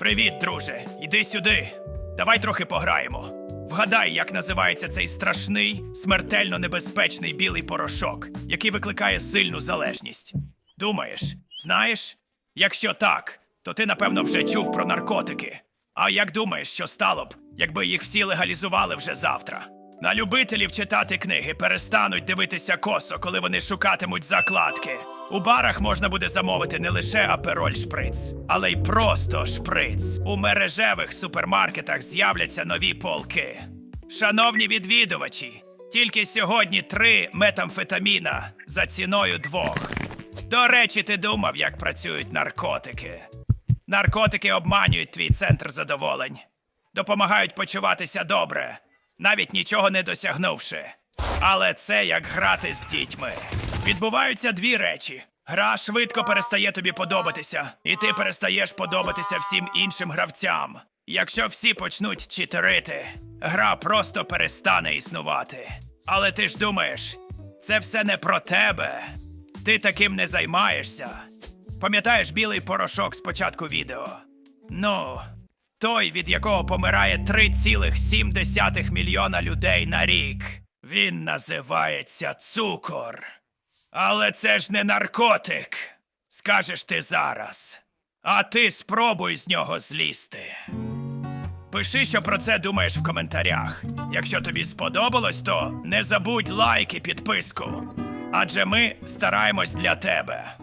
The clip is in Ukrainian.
Привіт, друже. Іди сюди. Давай трохи пограємо. Вгадай, як називається цей страшний, смертельно небезпечний білий порошок, який викликає сильну залежність. Думаєш, знаєш? Якщо так, то ти напевно вже чув про наркотики. А як думаєш, що стало б, якби їх всі легалізували вже завтра? На любителів читати книги перестануть дивитися косо, коли вони шукатимуть закладки. У барах можна буде замовити не лише апероль шприц, але й просто шприц. У мережевих супермаркетах з'являться нові полки. Шановні відвідувачі, тільки сьогодні три метамфетаміна за ціною двох. До речі, ти думав, як працюють наркотики. Наркотики обманюють твій центр задоволень, допомагають почуватися добре, навіть нічого не досягнувши. Але це як грати з дітьми. Відбуваються дві речі: гра швидко перестає тобі подобатися, і ти перестаєш подобатися всім іншим гравцям. Якщо всі почнуть читерити, гра просто перестане існувати. Але ти ж думаєш, це все не про тебе. Ти таким не займаєшся. Пам'ятаєш білий порошок з початку відео? Ну, той, від якого помирає 3,7 мільйона людей на рік. Він називається цукор. Але це ж не наркотик. Скажеш ти зараз. А ти спробуй з нього злізти. Пиши, що про це думаєш в коментарях. Якщо тобі сподобалось, то не забудь лайк і підписку. Адже ми стараємось для тебе.